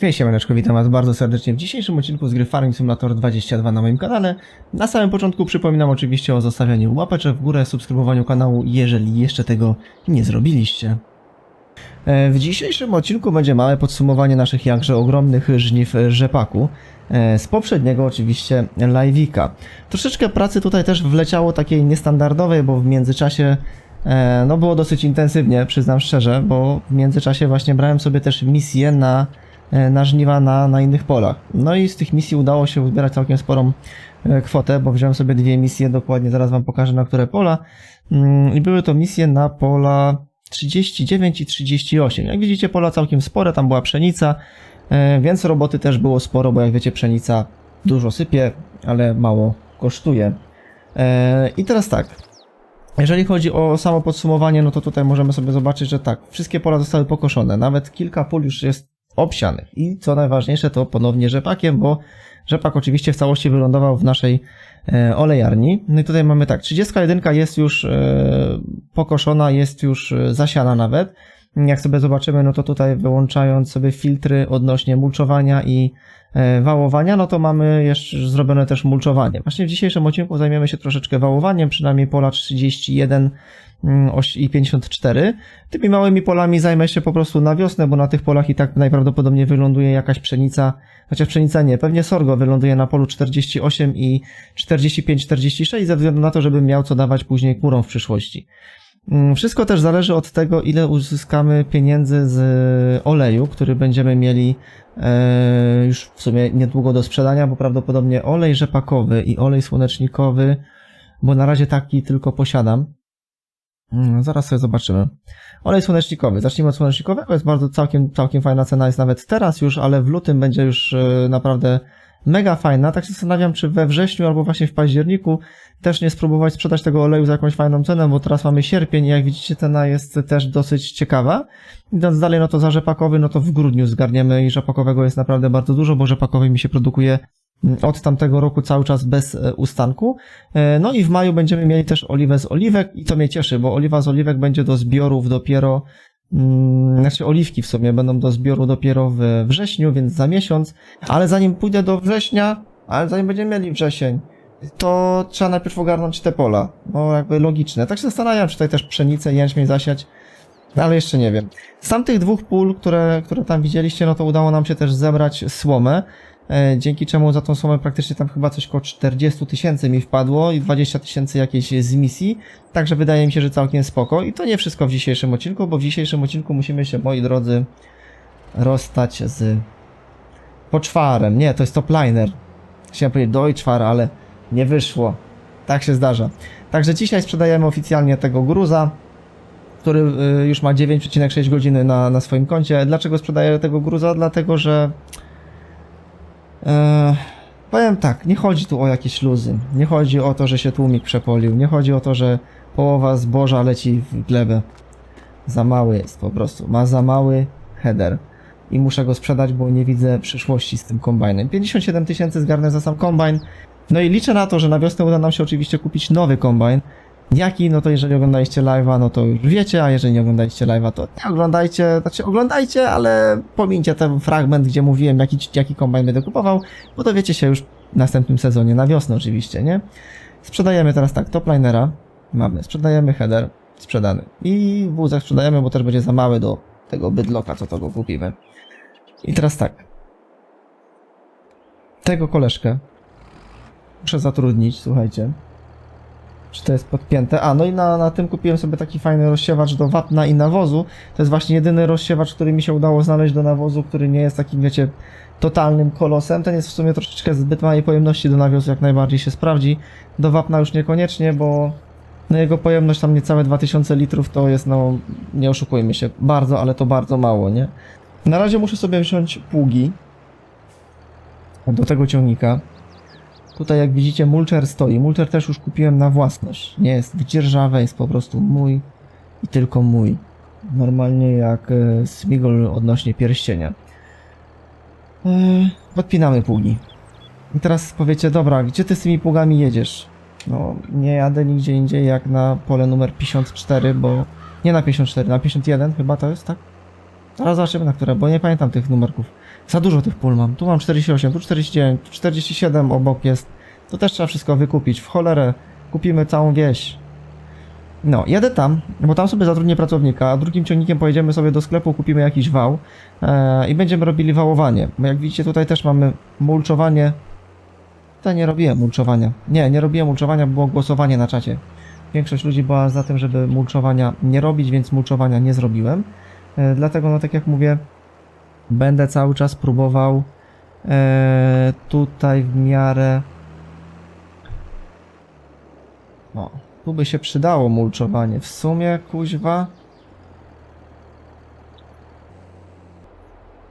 Hej siemaneczko, witam was bardzo serdecznie w dzisiejszym odcinku z gry Farming Simulator 22 na moim kanale. Na samym początku przypominam oczywiście o zostawianiu łapeczek w górę, subskrybowaniu kanału, jeżeli jeszcze tego nie zrobiliście. E, W dzisiejszym odcinku będzie małe podsumowanie naszych jakże ogromnych żniw rzepaku. E, Z poprzedniego oczywiście live'ika. Troszeczkę pracy tutaj też wleciało takiej niestandardowej, bo w międzyczasie e, no było dosyć intensywnie, przyznam szczerze, bo w międzyczasie właśnie brałem sobie też misje na, na żniwa na, na innych polach. No i z tych misji udało się uzbierać całkiem sporą e, kwotę, bo wziąłem sobie dwie misje, dokładnie zaraz wam pokażę na które pola. Mm, I były to misje na pola 39 i 38. Jak widzicie, pola całkiem spore, tam była pszenica, e, więc roboty też było sporo, bo jak wiecie, pszenica dużo sypie, ale mało kosztuje. E, I teraz tak. Jeżeli chodzi o samo podsumowanie, no to tutaj możemy sobie zobaczyć, że tak, wszystkie pola zostały pokoszone, nawet kilka pól już jest obsianych. I co najważniejsze, to ponownie rzepakiem, bo rzepak oczywiście w całości wylądował w naszej e, olejarni. No i tutaj mamy tak, 31 jest już e, pokoszona, jest już e, zasiana nawet. Jak sobie zobaczymy, no to tutaj wyłączając sobie filtry odnośnie mulczowania i e, wałowania, no to mamy jeszcze zrobione też mulczowanie. Właśnie w dzisiejszym odcinku zajmiemy się troszeczkę wałowaniem, przynajmniej pola 31 mm, i 54. Tymi małymi polami zajmę się po prostu na wiosnę, bo na tych polach i tak najprawdopodobniej wyląduje jakaś pszenica, chociaż pszenica nie, pewnie sorgo wyląduje na polu 48 i 45-46 ze względu na to, żebym miał co dawać później kurom w przyszłości. Mm, Wszystko też zależy od tego, ile uzyskamy pieniędzy z oleju, który będziemy mieli e, już w sumie niedługo do sprzedania, bo prawdopodobnie olej rzepakowy i olej słonecznikowy, bo na razie taki tylko posiadam. Mm, Zaraz sobie zobaczymy. Olej słonecznikowy. Zacznijmy od słonecznikowego. Jest bardzo całkiem, całkiem fajna cena, jest nawet teraz już, ale w lutym będzie już e, naprawdę mega fajna. Tak się zastanawiam, czy we wrześniu albo właśnie w październiku też nie spróbować sprzedać tego oleju za jakąś fajną cenę, bo teraz mamy sierpień i jak widzicie cena jest też dosyć ciekawa. Idąc dalej, no to za rzepakowy, no to w grudniu zgarniemy i rzepakowego jest naprawdę bardzo dużo, bo rzepakowy mi się produkuje mm, od tamtego roku cały czas bez e, ustanku. E, No i w maju będziemy mieli też oliwę z oliwek i to mnie cieszy, bo oliwa z oliwek będzie do zbiorów dopiero Znaczy oliwki w sumie będą do zbioru dopiero w wrześniu, więc za miesiąc, ale zanim pójdę do września, ale zanim będziemy mieli wrzesień, to trzeba najpierw ogarnąć te pola. No jakby logiczne. Tak się zastanawiam, czy tutaj też pszenicę, jęczmień zasiać, no, ale jeszcze nie wiem. Z tamtych dwóch pól, które, które tam widzieliście, no to udało nam się też zebrać słomę, dzięki czemu za tą słomę praktycznie tam chyba coś koło 40 tysięcy mi wpadło i 20 tysięcy jakieś z misji, także wydaje mi się, że całkiem spoko. I to nie wszystko w dzisiejszym odcinku, bo w dzisiejszym odcinku musimy się, moi drodzy, rozstać z poczwarem. Nie, to jest topliner. Chciałem powiedzieć Deutschwar, ale nie wyszło. Tak się zdarza. Także dzisiaj sprzedajemy oficjalnie tego gruza, który y, już ma 9,6 godziny na, na swoim koncie. Dlaczego sprzedaję tego gruza? Dlatego, że e, powiem tak, nie chodzi tu o jakieś luzy. Nie chodzi o to, że się tłumik przepolił. Nie chodzi o to, że połowa zboża leci w glebę. Za mały jest po prostu. Ma za mały header. I muszę go sprzedać, bo nie widzę przyszłości z tym kombajnem. 57 tysięcy zgarnę za sam kombajn. No i liczę na to, że na wiosnę uda nam się oczywiście kupić nowy kombajn. Jaki? No to jeżeli oglądaliście live'a, no to już wiecie, a jeżeli nie oglądaliście live'a, to nie oglądajcie, znaczy oglądajcie, ale pomińcie ten fragment, gdzie mówiłem, jaki, jaki kombajn będę kupował, bo dowiecie się już w następnym sezonie, na wiosnę oczywiście, nie? Sprzedajemy teraz tak, toplinera mamy, sprzedajemy header, sprzedany. I wózek sprzedajemy, bo też będzie za mały do tego bydloka, co to go kupimy. I teraz tak. Tego koleżkę muszę zatrudnić, słuchajcie. Czy to jest podpięte? A, no i na, na tym kupiłem sobie taki fajny rozsiewacz do wapna i nawozu. To jest właśnie jedyny rozsiewacz, który mi się udało znaleźć do nawozu, który nie jest takim, wiecie, totalnym kolosem. Ten jest w sumie troszeczkę zbyt małej pojemności do nawozu, jak najbardziej się sprawdzi. Do wapna już niekoniecznie, bo no jego pojemność tam niecałe 2000 litrów to jest, no, nie oszukujmy się, bardzo, ale to bardzo mało, nie? Na razie muszę sobie wziąć pługi do tego ciągnika. Tutaj jak widzicie mulcher stoi. Mulcher też już kupiłem na własność. Nie jest wydzierżawe, jest po prostu mój i tylko mój. Normalnie jak e, Smigol odnośnie pierścienia. E, podpinamy pługi. I teraz powiecie, dobra, gdzie ty z tymi pługami jedziesz? No, nie jadę nigdzie indziej jak na pole numer 54, bo... Nie na 54, na 51 chyba to jest, tak? Zaraz zobaczymy na które, bo nie pamiętam tych numerków. Za dużo tych pól mam. Tu mam 48, tu 49, tu 47 obok jest. To też trzeba wszystko wykupić. W cholerę kupimy całą wieś. No, jadę tam, bo tam sobie zatrudnię pracownika, a drugim ciągnikiem pojedziemy sobie do sklepu, kupimy jakiś wał e, i będziemy robili wałowanie. Bo jak widzicie, tutaj też mamy mulczowanie. Tutaj nie robiłem mulczowania. Nie, nie robiłem mulczowania, było głosowanie na czacie. Większość ludzi była za tym, żeby mulczowania nie robić, więc mulczowania nie zrobiłem. E, dlatego, no tak jak mówię, będę cały czas próbował e, tutaj w miarę. O, tu by się przydało mulczowanie. W sumie, kuźwa.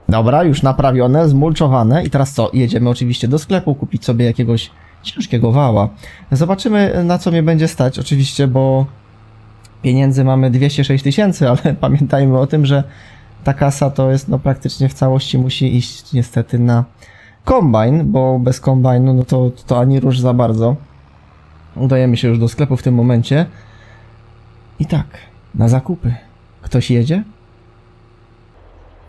Dobra, już naprawione, zmulczowane. I teraz co? Jedziemy oczywiście do sklepu kupić sobie jakiegoś ciężkiego wała. Zobaczymy, na co mnie będzie stać, oczywiście, bo pieniędzy mamy 206 tysięcy, ale pamiętajmy o tym, że ta kasa to jest no praktycznie w całości musi iść niestety na kombajn, bo bez kombajnu no to, to ani rusz za bardzo. Udajemy się już do sklepu w tym momencie. I tak, na zakupy. Ktoś jedzie?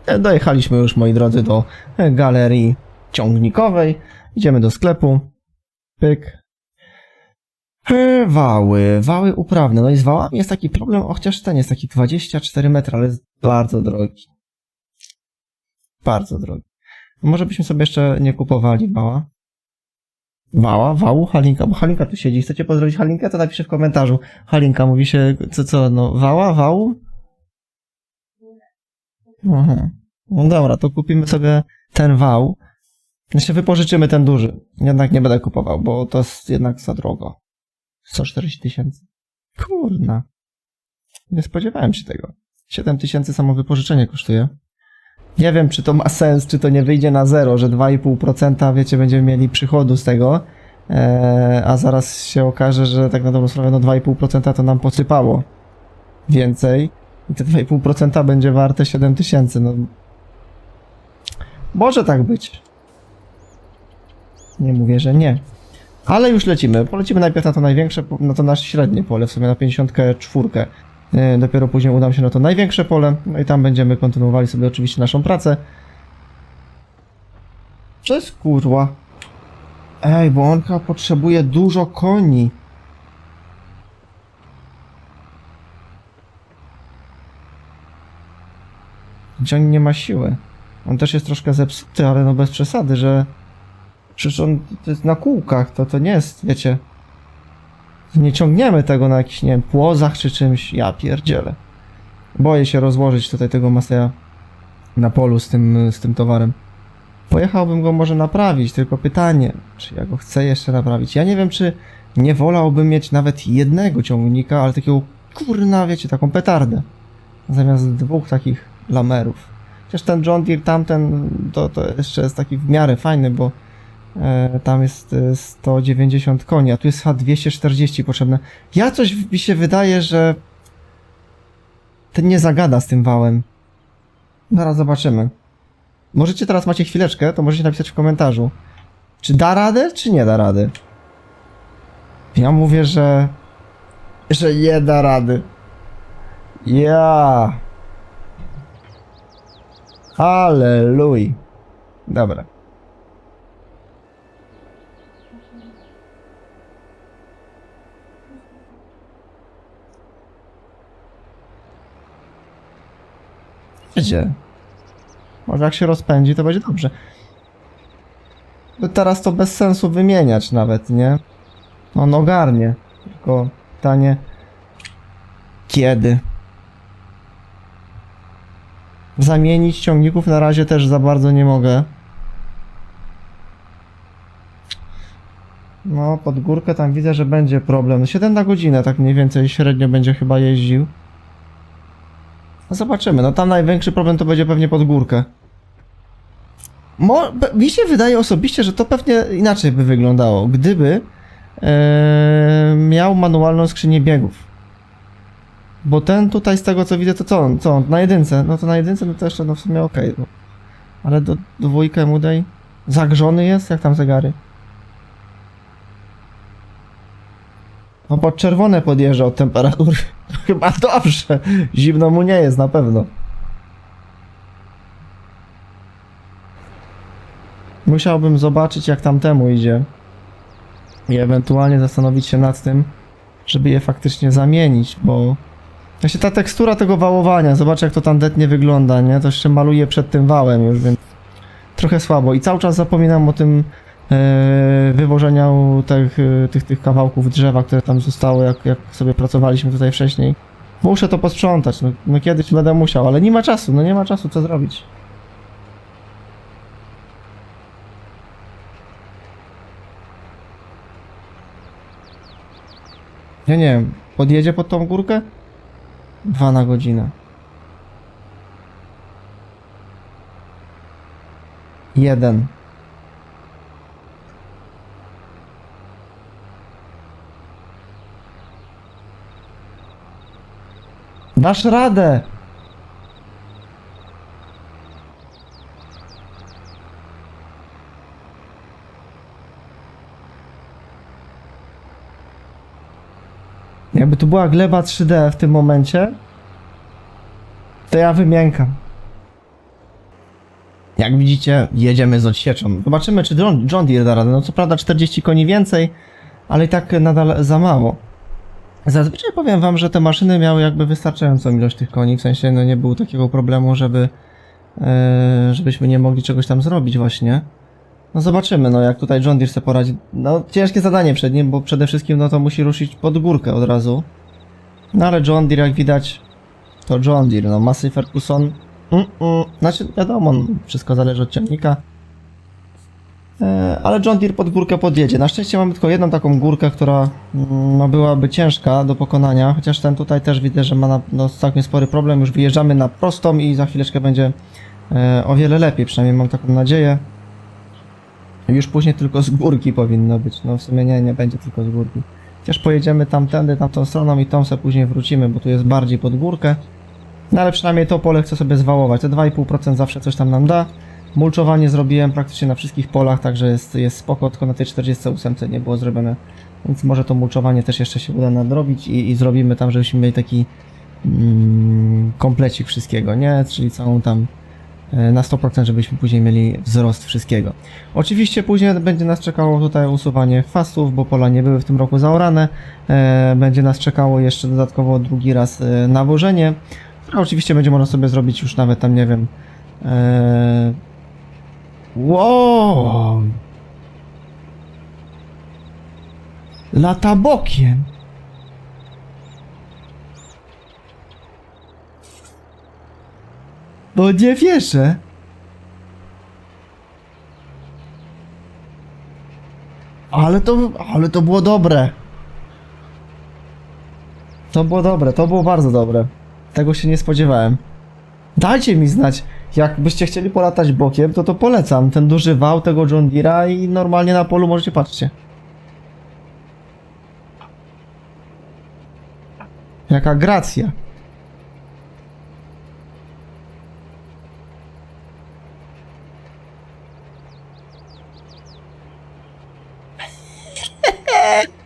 E, Dojechaliśmy już, moi drodzy, do e, galerii ciągnikowej. Idziemy do sklepu. Pyk. E, Wały, wały uprawne. No i z wałami jest taki problem, o, chociaż ten jest taki 24 metry, ale bardzo drogi. Bardzo drogi. Może byśmy sobie jeszcze nie kupowali wała? Wała? Wału? Halinka? Bo Halinka tu siedzi. Chcecie pozdrowić Halinkę? To napiszę w komentarzu. Halinka mówi się, co, co, no, wała? Wału? Aha. No dobra, to kupimy sobie ten wał. Jeszcze wypożyczymy ten duży. Jednak nie będę kupował, bo to jest jednak za drogo. 140 tysięcy. Kurna. Nie spodziewałem się tego. 7 tysięcy samo wypożyczenie kosztuje. Nie wiem, czy to ma sens, czy to nie wyjdzie na zero, że 2,5% wiecie, będziemy mieli przychodu z tego, eee, a zaraz się okaże, że tak na dobrą sprawę, no 2,5% to nam posypało więcej i te 2,5% będzie warte 7 tysięcy, no. Może tak być. Nie mówię, że nie. Ale już lecimy. Polecimy najpierw na to największe, na to nasze średnie pole, w sumie na 54. E, Dopiero później udam się na to największe pole, no i tam będziemy kontynuowali sobie oczywiście naszą pracę. Jest kurwa? Ej, bo on chyba potrzebuje dużo koni. Ciąg nie ma siły. On też jest troszkę zepsuty, ale no bez przesady, że... Przecież on jest na kółkach, to, to nie jest, wiecie... Nie ciągniemy tego na jakichś, nie wiem, płozach czy czymś. Ja pierdzielę. Boję się rozłożyć tutaj tego Maseja na polu z tym, z tym towarem. Pojechałbym go może naprawić, tylko pytanie, czy ja go chcę jeszcze naprawić. Ja nie wiem, czy nie wolałbym mieć nawet jednego ciągnika, ale takiego, kurna, wiecie, taką petardę. Zamiast dwóch takich lamerów. Chociaż ten John Deere tamten, to, to jeszcze jest taki w miarę fajny, bo tam jest e, 190 koni, a tu jest chyba 240 potrzebne. Ja coś mi się wydaje, że ten nie zagada z tym wałem. Zaraz zobaczymy. Możecie teraz macie chwileczkę, to możecie napisać w komentarzu. Czy da radę, czy nie da rady? Ja mówię, że że nie da rady. Ja. Halleluj. Dobra. Jedzie. Może jak się rozpędzi, to będzie dobrze. Teraz to bez sensu wymieniać nawet, nie? On ogarnie. Tylko pytanie... Kiedy? Zamienić ciągników na razie też za bardzo nie mogę. No, pod górkę tam widzę, że będzie problem. 7 na godzinę, tak mniej więcej średnio będzie chyba jeździł. No zobaczymy, no tam największy problem to będzie pewnie pod górkę. Mo, mi się wydaje osobiście, że to pewnie inaczej by wyglądało, gdyby e, miał manualną skrzynię biegów. Bo ten tutaj z tego co widzę, to co on? Co on? Na jedynce? No to na jedynce no to jeszcze no w sumie okej. no. Ale do dwójkę mu daj. Zagrzony jest? Jak tam zegary? No pod czerwone podjeżdża od temperatury. Chyba dobrze. Zimno mu nie jest na pewno. Musiałbym zobaczyć, jak tamtemu idzie. I ewentualnie zastanowić się nad tym, żeby je faktycznie zamienić, bo... Właśnie ta tekstura tego wałowania, zobacz jak to tandetnie wygląda, nie? To jeszcze maluję przed tym wałem już, więc trochę słabo. I cały czas zapominam o tym e, wywożeniu tych, e, tych, tych kawałków drzewa, które tam zostały, jak, jak sobie pracowaliśmy tutaj wcześniej. Muszę to posprzątać, no, no kiedyś będę musiał, ale nie ma czasu, no nie ma czasu, co zrobić. Ja nie wiem, podjedzie pod tą górkę? Dwa na godzinę. Jeden. Dasz radę! Jakby tu była gleba 3D w tym momencie, to ja wymiękam. Jak widzicie, jedziemy z odsieczą. Zobaczymy, czy John, Deere da radę. No co prawda 40 koni więcej, ale i tak nadal za mało. Zazwyczaj powiem wam, że te maszyny miały jakby wystarczającą ilość tych koni, w sensie no nie było takiego problemu, żeby e, żebyśmy nie mogli czegoś tam zrobić właśnie. No zobaczymy, no jak tutaj John Deere sobie poradzi. No ciężkie zadanie przed nim, bo przede wszystkim no to musi ruszyć pod górkę od razu. No ale John Deere jak widać to John Deere, no Massey Ferguson mm, mm, znaczy wiadomo, no, wszystko zależy od ciągnika. E, ale John Deere pod górkę podjedzie. Na szczęście mamy tylko jedną taką górkę, która mm, no, byłaby ciężka do pokonania, chociaż ten tutaj też widzę, że ma na, no, całkiem spory problem. Już wyjeżdżamy na prostą i za chwileczkę będzie e, o wiele lepiej, przynajmniej mam taką nadzieję. Już później tylko z górki powinno być. No w sumie nie, nie będzie tylko z górki. Chociaż pojedziemy tamtędy, tamtą stroną i tą sobie później wrócimy, bo tu jest bardziej pod górkę. No ale przynajmniej to pole chcę sobie zwałować. Te 2,5% zawsze coś tam nam da. Mulczowanie zrobiłem praktycznie na wszystkich polach, także jest, jest spoko, tylko na tej 48 nie było zrobione. Więc może to mulczowanie też jeszcze się uda nadrobić i, i zrobimy tam, żebyśmy mieli taki mm, komplecik wszystkiego, nie? Czyli całą tam e, na 100%, żebyśmy później mieli wzrost wszystkiego. Oczywiście później będzie nas czekało tutaj usuwanie chwastów, bo pola nie były w tym roku zaorane. E, Będzie nas czekało jeszcze dodatkowo drugi raz e, nawożenie, które oczywiście będzie można sobie zrobić już nawet tam, nie wiem... Wow! Lata bokiem. No nie wierzę. Ale to, ale to było dobre. To było dobre, to było bardzo dobre. Tego się nie spodziewałem. Dajcie mi znać, jakbyście chcieli polatać bokiem, to to polecam. Ten duży wał tego John Deere'a i normalnie na polu możecie, patrzcie. Jaka gracja.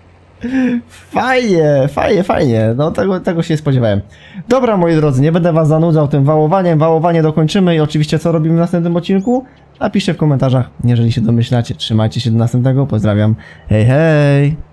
Fajnie, fajnie, fajnie. No tego, tego się spodziewałem. Dobra, moi drodzy, nie będę was zanudzał tym wałowaniem. Wałowanie dokończymy i oczywiście co robimy w następnym odcinku? Napiszcie w komentarzach, jeżeli się domyślacie. Trzymajcie się do następnego. Pozdrawiam. Hej, hej!